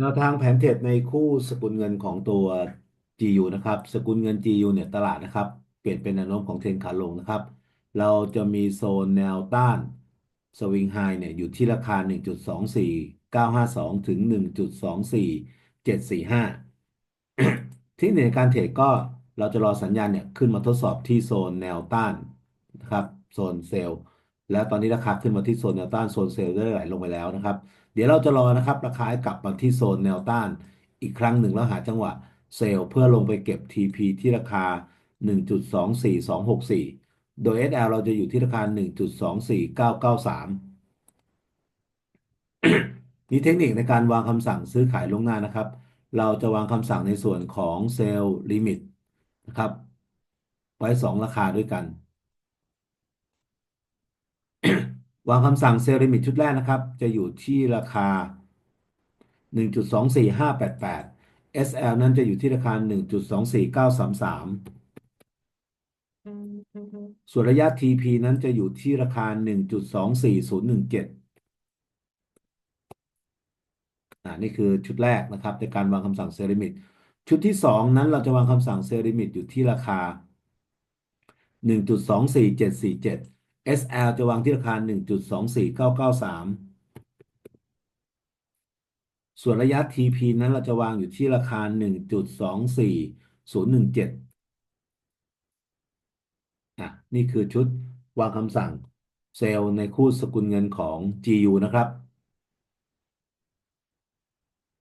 แนวทางแผนเทรดในคู่สกุลเงินของตัว GU นะครับ สกุลเงิน GU เนี่ยตลาดนะครับ เปลี่ยนเป็นแนวโน้มของเทรนขาลงนะครับ เราจะมีโซนแนวต้านสวิงไฮเนี่ยอยู่ที่ราคา 1.24952 ถึง 1.24745 ที่ในการเทรดก็เราจะรอสัญญาณเนี่ยขึ้นมาทดสอบที่โซนแนวต้านนะครับ โซนเซลล์ แล้วตอนนี้ราคาขึ้นมาที่โซนแนวต้านโซนเซลล์ได้ไหลลงไปแล้วนะครับ เดี๋ยวเราจะรอนะครับ ราคาให้กลับมาที่โซนแนวต้านอีกครั้งหนึ่งแล้วหาจังหวะเซลล์เพื่อลงไปเก็บ TP ที่ราคา 1.24264 โดย SL เราจะอยู่ที่ราคา 1.24993 มีเทคนิคในการวางคำสั่งซื้อขายล่วงหน้านะครับ เราจะวางคำสั่งในส่วนของเซลล์ลิมิตนะครับ ไว้ 2 ราคาด้วยกัน วางคำสั่งเซลล์ลิมิตชุดแรกนะครับ จะอยู่ที่ราคา 1.24588 SL นั้นจะอยู่ที่ราคา 1.24933 ส่วนระยะ TP นั้นจะอยู่ที่ราคา 1.24017อ่านี่คือชุดแรกนะครับ ในการวางคำสั่งเซลล์ลิมิตชุดที่ 2 นั้นเราจะวางคำสั่งเซลล์ลิมิตอยู่ที่ราคา 1.24747 SL จะวางที่ราคา 1.24993 ส่วนระยะ TP นั้นเราจะวางอยู่ที่ราคา 1.24017อะนี่คือชุดวางคำสั่งเซลล์ในคู่สกุลเงินของ GU นะครับ